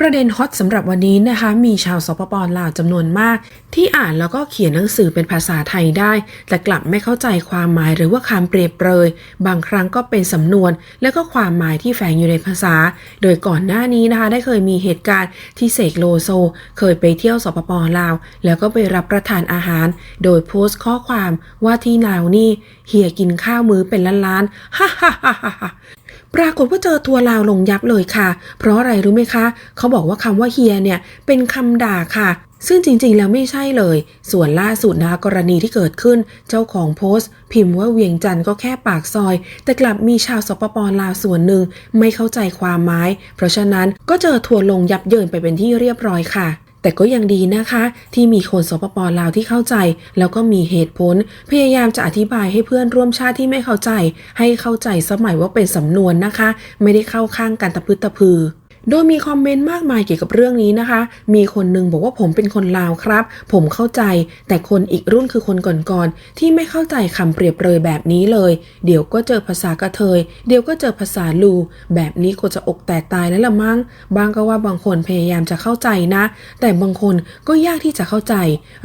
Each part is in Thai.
ประเด็นฮอตสำหรับวันนี้นะคะ มีชาวสปปลาวจำนวนมาก ที่อ่านแล้วก็เขียนหนังสือเป็นภาษาไทยได้ แต่กลับไม่เข้าใจความหมายหรือว่าคำเปรียบเปรย บางครั้งก็เป็นสำนวน แล้วก็ความหมายที่แฝงอยู่ในภาษา โดยก่อนหน้านี้นะคะ ได้เคยมีเหตุการณ์ที่เสกโลโซ เคยไปเที่ยวสปปลาว แล้วก็ไปรับประทานอาหาร โดยโพสต์ข้อความว่าที่ลาวนี่เฮียกินข้าวมื้อเป็นล้านๆฮ่าฮ่าฮ่าฮ่า ปรากฏว่าเจอทัวลาวลงยับเลยค่ะ เพราะอะไรรู้ไหมคะ เขาบอกว่าคำว่าเฮียเนี่ยเป็นคำด่าค่ะ ซึ่งจริงๆ แล้วไม่ใช่เลย ส่วนล่าสุดนะกรณีที่เกิดขึ้น เจ้าของโพสต์ พิมพ์ว่าเวียงจันทร์ก็แค่ปากซอย แต่กลับมีชาวสปปลาวส่วนหนึ่งไม่เข้าใจความหมาย เพราะฉะนั้นก็เจอทัวลงยับเยินไปเป็นที่เรียบร้อยค่ะ แต่ก็ยังดีนะคะ ที่มีคนสปปลาวที่เข้าใจ แล้วก็มีเหตุผล พยายามจะอธิบายให้เพื่อนร่วมชาติที่ไม่เข้าใจ ให้เข้าใจสมัยว่าเป็นสำนวนนะคะ ไม่ได้เข้าข้างกันตะพึดตะพือ โดยมีคอมเมนต์มากมายเกี่ยวกับเรื่องนี้นะคะ มีคนหนึงบอกว่าผมเป็นคนลาวครับ ผมเข้าใจ แต่คนอีกรุ่นคือคนก่อนๆที่ไม่เข้าใจคำเปรียบเปรยแบบนี้เลย เดี๋ยวก็เจอภาษากระเทย เดี๋ยวก็เจอภาษาลู แบบนี้ก็จะอกแตกตายแล้วละมั้ง บางก็ว่าบางคนพยายามจะเข้าใจนะ แต่บางคนก็ยากที่จะเข้าใจ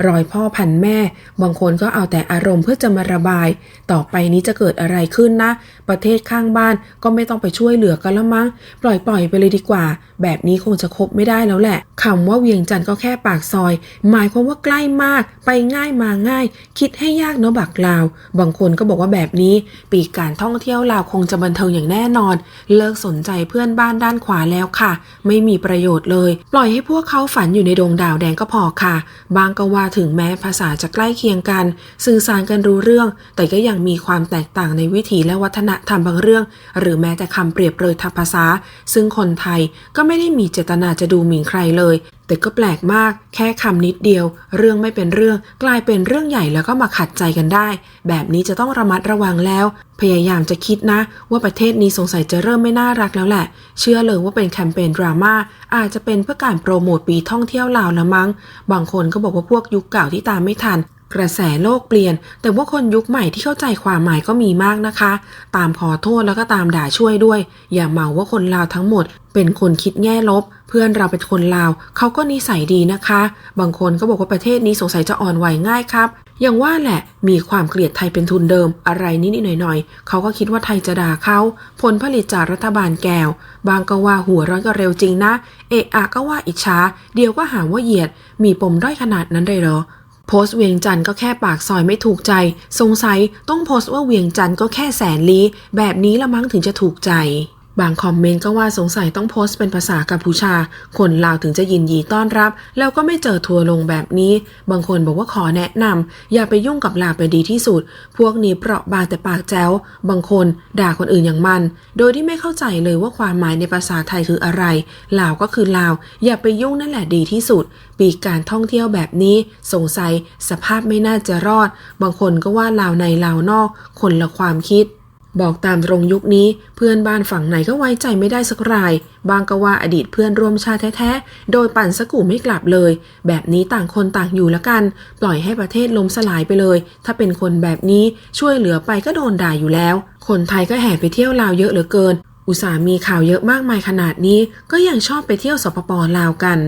รอยพ่อพันแม่ บางคนก็เอาแต่อารมณ์เพื่อจะมาระบาย ต่อไปนี้จะเกิดอะไรขึ้นนะ ประเทศข้างบ้านก็ไม่ต้องไปช่วยเหลือกันละมั้ง ปล่อยปล่อยๆไปเลยดีกว่าแบบนี้คงจะคบไม่ได้แล้วแหละคำว่าเวียงจันทร์ก็แค่ปากซอย หมายความว่าใกล้มาก ไปง่ายมาง่าย คิดให้ยากเนาะบักลาว บางคนก็บอกว่าแบบนี้ ปีกการท่องเที่ยวลาวคงจะบันเทิงอย่างแน่นอน เลิกสนใจเพื่อนบ้านด้านขวาแล้วค่ะ ไม่มีประโยชน์เลย ปล่อยให้พวกเขาฝันอยู่ในดวงดาวแดงก็พอค่ะ บางก็ว่าถึงแม้ภาษาจะใกล้เคียงกัน สื่อสารกันรู้เรื่อง แต่ก็ยังมีความแตกต่างในวิถีและวัฒนธรรมบางเรื่อง หรือแม้แต่คำเปรียบเปรยทางภาษา ซึ่งคนไทยก็ไม่ได้มีเจตนาจะดูหมิ่นใครเลย แต่ก็แปลกมาก แค่คำนิดเดียว เรื่องไม่เป็นเรื่อง กลายเป็นเรื่องใหญ่แล้วก็มาขัดใจกันได้ แบบนี้จะต้องระมัดระวังแล้ว พยายามจะคิดนะ ว่าประเทศนี้สงสัยจะเริ่มไม่น่ารักแล้วแหละ เชื่อเลยว่าเป็นแคมเปญดราม่าอาจจะเป็นเพื่อการโปรโมทปีท่องเที่ยวลาวละมั้ง บางคนก็บอกว่าพวกยุคเก่าที่ตามไม่ทัน กระแสโลกเปลี่ยน แต่ว่าคนยุคใหม่ที่เข้าใจความหมายก็มีมากนะคะ ตามขอโทษแล้วก็ตามด่าช่วยด้วย อย่าเมาว่าคนลาวทั้งหมด เป็นคนคิดแง่ลบ เพื่อนเราเป็นคนลาว เขาก็นิสัยดีนะคะ บางคนก็บอกว่าประเทศนี้สงสัยจะอ่อนไหวง่ายครับอย่างว่าแหละมีความเกลียดไทยเป็นทุนเดิม อะไรนิดๆหน่อยๆเขาก็คิดว่าไทยจะด่าเขาผลผลิตจากรัฐบาลแก้ว บางก็ว่าหัวร้อนก็เร็วจริงนะ เอะอะก็ว่าอิจฉาเดียวก็หาว่าเหยียด มีปมด้อยขนาดนั้นเลยเหรอ โพสต์เวียงจันทร์ก็แค่ปากซอยไม่ถูกใจ สงสัยต้องโพสต์ว่าเวียงจันทร์ก็แค่แสนลี้ แบบนี้ละมั้งถึงจะถูกใจ บางคอมเมนต์ก็ว่าสงสัยต้องโพสต์เป็นภาษากัมพูชา คนลาวถึงจะยินดีต้อนรับ แล้วก็ไม่เจอทัวร์ลงแบบนี้ บางคนบอกว่าขอแนะนำอย่าไปยุ่งกับลาวไปดีที่สุด พวกนี้เปราะบางแต่ปากแจ๋วบางคนด่าคนอื่นอย่างมัน โดยที่ไม่เข้าใจเลยว่าความหมายในภาษาไทยคืออะไรลาวก็คือลาว อย่าไปยุ่งนั่นแหละดีที่สุด ปีกการท่องเที่ยวแบบนี้ สงสัยสภาพไม่น่าจะรอด บางคนก็ว่าลาวในลาวนอก คนละความคิด บอกตามตรงยุคนี้เพื่อนบ้านฝั่งไหนก็ไว้ใจไม่ได้สักราย บางก็ว่าอดีตเพื่อนร่วมชาติแท้ๆ โดยปั่นสกูไม่กลับเลย แบบนี้ต่างคนต่างอยู่ละกัน ปล่อยให้ประเทศล้มสลายไปเลย ถ้าเป็นคนแบบนี้ช่วยเหลือไปก็โดนด่าอยู่แล้ว คนไทยก็แห่ไปเที่ยวลาวเยอะเหลือเกิน อุตส่าห์มีข่าวเยอะมากมายขนาดนี้ ก็ยังชอบไปเที่ยวสปปลาวกัน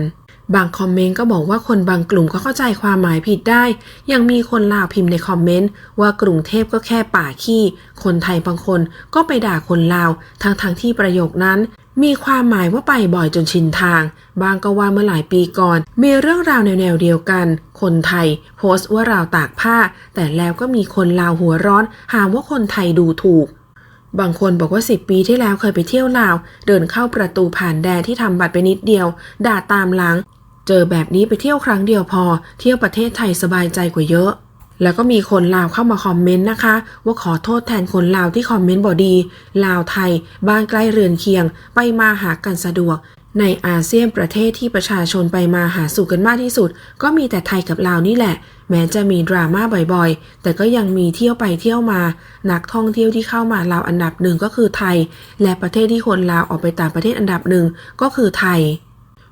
บางคอมเมนต์ก็บอกว่าคนบางกลุ่มก็เข้าใจความหมายผิดได้ ยังมีคนลาวพิมพ์ในคอมเมนต์ว่ากรุงเทพก็แค่ป่าขี้ คนไทยบางคนก็ไปด่าคนลาว ทั้งทางๆที่ประโยคนั้น มีความหมายว่าไปบ่อยจนชินทาง บางก็ว่าเมื่อหลายปีก่อน มีเรื่องราวแนวๆเดียวกัน คนไทย โพสต์ว่าราวตากผ้า แต่แล้วก็มีคนลาวหัวร้อน หาว่าคนไทยดูถูกบางคนบอกว่า 10 ปีที่แล้วเคยไปเที่ยวลาว เดินเข้าประตูผ่านแดนที่ทำบัตรไปนิดเดียว ด่าตามหลัง เจอแบบนี้ไปเที่ยวครั้งเดียวพอ เที่ยวประเทศไทยสบายใจกว่าเยอะ แล้วก็มีคนลาวเข้ามาคอมเมนต์นะคะ ว่าขอโทษแทนคนลาวที่คอมเมนต์บอดี ลาวไทย บ้านใกล้เรือนเคียง ไปมาหากันสะดวก ในอาเซียนประเทศที่ประชาชนไปมาหาสู่กันมากที่สุด ก็มีแต่ไทยกับลาวนี่แหละ แม้จะมีดราม่าบ่อยๆ แต่ก็ยังมีเที่ยวไปเที่ยวมา นักท่องเที่ยวที่เข้ามาลาวอันดับหนึ่งก็คือไทย และประเทศที่คนลาวออกไปต่างประเทศอันดับหนึ่งก็คือไทย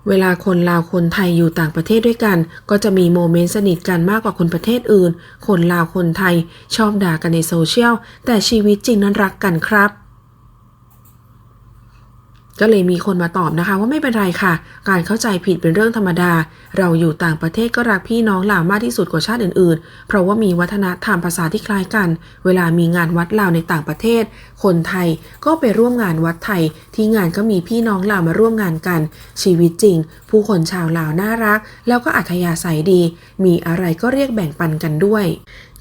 เวลาคนลาวคนไทยอยู่ต่างประเทศด้วยกัน ก็จะมีโมเมนต์สนิทกันมากกว่าคนประเทศอื่น คนลาวคนไทยชอบด่ากันในโซเชียลแต่ชีวิตจริงนั้นรักกันครับ ก็เลยมีคนมาตอบนะคะว่าไม่เป็นไรค่ะ การเข้าใจผิดเป็นเรื่องธรรมดา เราอยู่ต่างประเทศก็รักพี่น้องลาวมากที่สุดกว่าชาติอื่นๆ เพราะว่ามีวัฒนธรรมภาษาที่คล้ายกัน เวลามีงานวัดลาวในต่างประเทศ คนไทยก็ไปร่วมงานวัดไทย ที่งานก็มีพี่น้องลาวมาร่วมงานกัน ชีวิตจริง ผู้คนชาวลาวน่ารัก แล้วก็อัธยาศัยดี มีอะไรก็เรียกแบ่งปันกันด้วย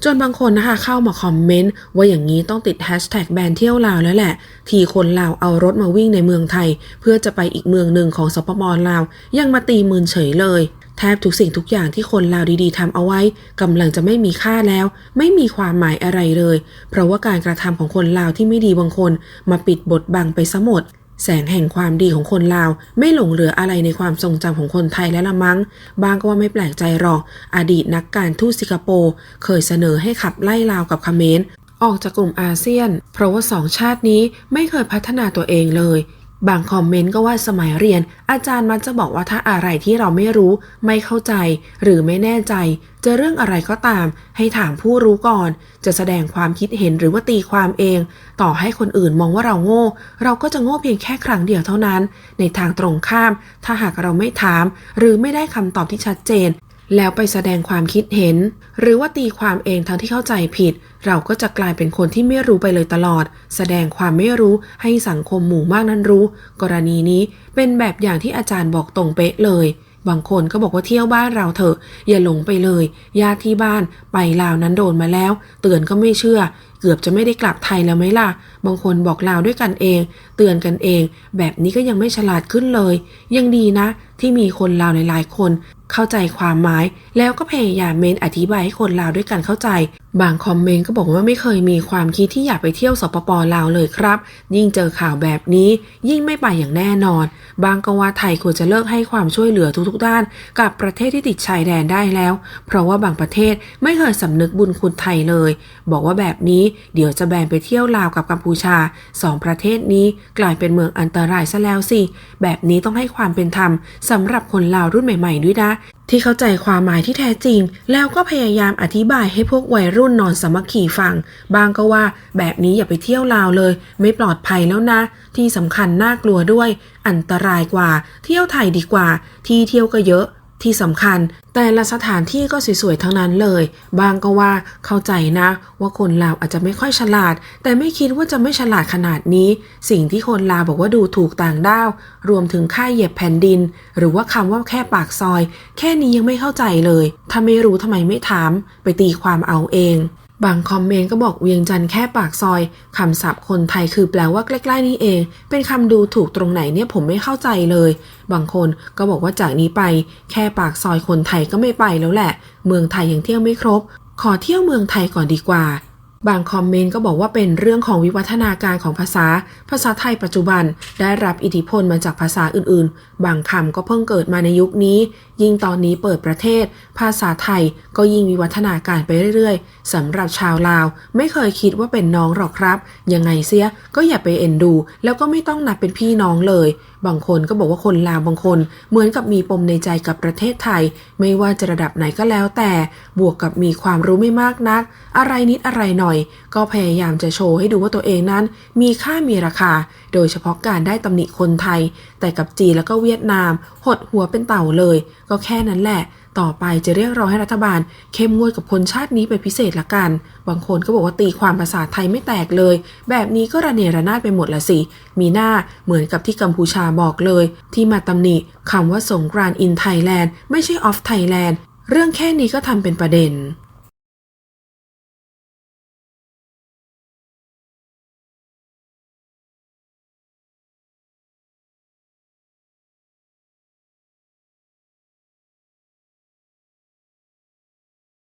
จนบางคนนะคะเข้ามาคอมเมนต์ว่าอย่างนี้ต้องติดแฮชแท็กแบนเที่ยวลาวแล้วแหละ ทีคนลาวเอารถมาวิ่งในเมืองไทย เพื่อจะไปอีกเมืองหนึ่งของสปปลาว ยังมาตีมืนเฉยเลย แทบทุกสิ่งทุกอย่างที่คนลาวดีๆทำเอาไว้กำลังจะไม่มีค่าแล้ว ไม่มีความหมายอะไรเลย เพราะว่าการกระทำของคนลาวที่ไม่ดีบางคน มาปิดบทบังไปซะหมด แสงแห่งความดีของคนลาว ไม่หลงเหลืออะไรในความทรงจำของคนไทยและละมั้ง บางก็ว่าไม่แปลกใจหรอก อดีตนักการทูตสิงคโปร์เคยเสนอให้ขับไล่ลาวกับเขมรออกจากกลุ่มอาเซียน เพราะว่าสองชาตินี้ไม่เคยพัฒนาตัวเองเลย บางคอมเมนต์ก็ว่าสมัยเรียน อาจารย์มักจะบอกว่าถ้าอะไรที่เราไม่รู้ ไม่เข้าใจ หรือไม่แน่ใจ จะเรื่องอะไรก็ตาม ให้ถามผู้รู้ก่อน จะแสดงความคิดเห็นหรือว่าตีความเอง ต่อให้คนอื่นมองว่าเราโง่ เราก็จะโง่เพียงแค่ครั้งเดียวเท่านั้น ในทางตรงข้าม ถ้าหากเราไม่ถาม หรือไม่ได้คำตอบที่ชัดเจน แล้วไปแสดงความคิดเห็น หรือว่าตีความเองทั้งที่เข้าใจผิด เราก็จะกลายเป็นคนที่ไม่รู้ไปเลยตลอด แสดงความไม่รู้ให้สังคมหมู่มากนั้นรู้ กรณีนี้เป็นแบบอย่างที่อาจารย์บอกตรงเป๊ะเลยบางคนก็บอกว่าเที่ยวบ้านเราเถอะ อย่าหลงไปเลย ญาติที่บ้านไปลาวนั้นโดนมาแล้ว เตือนก็ไม่เชื่อ เกือบจะไม่ได้กลับไทยแล้วไหมล่ะ บางคนบอกลาวด้วยกันเอง เตือนกันเอง แบบนี้ก็ยังไม่ฉลาดขึ้นเลย ยังดีนะ ที่มีคนลาวหลายๆคน เข้าใจความหมาย แล้วก็พยายามเมนอธิบายให้คนลาวด้วยกันเข้าใจ บางคอมเมนต์ก็บอกว่าไม่เคยมีความคิดที่อยากไปเที่ยวสปปลาวเลยครับ ยิ่งเจอข่าวแบบนี้ ยิ่งไม่ไปอย่างแน่นอน บางก็ว่าไทยควรจะเลิกให้ความช่วยเหลือทุกๆด้าน กับประเทศที่ติดชายแดนได้แล้ว เพราะว่าบางประเทศไม่เคยสำนึกบุญคุณไทยเลย บอกว่าแบบนี้เดี๋ยวจะแบนไปเที่ยวลาวกับกัมพูชาสองประเทศนี้กลายเป็นเมืองอันตรายซะแล้วสิ แบบนี้ต้องให้ความเป็นธรรมสำหรับคนลาวรุ่นใหม่ ๆ ด้วยนะที่เข้าใจความหมายที่แท้จริง แล้วก็พยายามอธิบายให้พวกวัยรุ่นนอนสมัคคีฟัง บางก็ว่าแบบนี้อย่าไปเที่ยวลาวเลย ไม่ปลอดภัยแล้วนะ ที่สำคัญน่ากลัวด้วย อันตรายกว่า เที่ยวไทยดีกว่า ที่เที่ยวก็เยอะ ที่สำคัญแต่ละสถานที่ก็สวยๆทั้งนั้นเลย บางก็ว่าเข้าใจนะ ว่าคนลาวอาจจะไม่ค่อยฉลาด แต่ไม่คิดว่าจะไม่ฉลาดขนาดนี้ สิ่งที่คนลาวบอกว่าดูถูกต่างด้าว รวมถึงค่าเหยียบแผ่นดิน หรือว่าคำว่าแค่ปากซอย แค่นี้ยังไม่เข้าใจเลย ถ้าไม่รู้ทำไมไม่ถาม ไปตีความเอาเอง บางคอมเมนต์ก็บอกเวียงจันทร์แค่ปากซอยคำศัพท์คนไทยคือแปลว่าใกล้ๆนี่เอง เป็นคำดูถูกตรงไหนเนี่ยผมไม่เข้าใจเลย บางคนก็บอกว่าจากนี้ไป แค่ปากซอยคนไทยก็ไม่ไปแล้วแหละ เมืองไทยยังเที่ยวไม่ครบ ขอเที่ยวเมืองไทยก่อนดีกว่าบางคอมเมนต์ก็บอกว่าเป็นเรื่องของวิวัฒนาการของภาษา ภาษาไทยปัจจุบันได้รับอิทธิพลมาจากภาษาอื่นๆ บางคำก็เพิ่งเกิดมาในยุคนี้ ยิ่งตอนนี้เปิดประเทศ ภาษาไทยก็ยิ่งวิวัฒนาการไปเรื่อยๆสำหรับชาวลาว ไม่เคยคิดว่าเป็นน้องหรอกครับ ยังไงเสียก็อย่าไปเอ็นดู แล้วก็ไม่ต้องนับเป็นพี่น้องเลย บางคนก็บอกว่าคนลาวบางคน เหมือนกับมีปมในใจกับประเทศไทย ไม่ว่าจะระดับไหนก็แล้วแต่ บวกกับมีความรู้ไม่มากนัก อะไรนิดอะไรหน่อย ก็พยายามจะโชว์ให้ดูว่าตัวเองนั้น มีค่ามีราคา โดยเฉพาะการได้ตำหนิคนไทย แต่กับจีนแล้วก็เวียดนาม หดหัวเป็นเต่าเลยกก็แค่นั้นแหละ ต่อไปจะเรียกร้องให้รัฐบาล เข้มงวดกับคนชาตินี้เป็นพิเศษละกัน บางคนก็บอกว่าตีความภาษาไทยไม่แตกเลย แบบนี้ก็ระเนระนาดไปหมดละสิ มีหน้าเหมือนกับที่กัมพูชาบอกเลย ที่มาตำหนิคำว่าสงกรานอินไทยแลนด์ไม่ใช่ออฟไทยแลนด์เรื่องแค่นี้ก็ทำเป็นประเด็น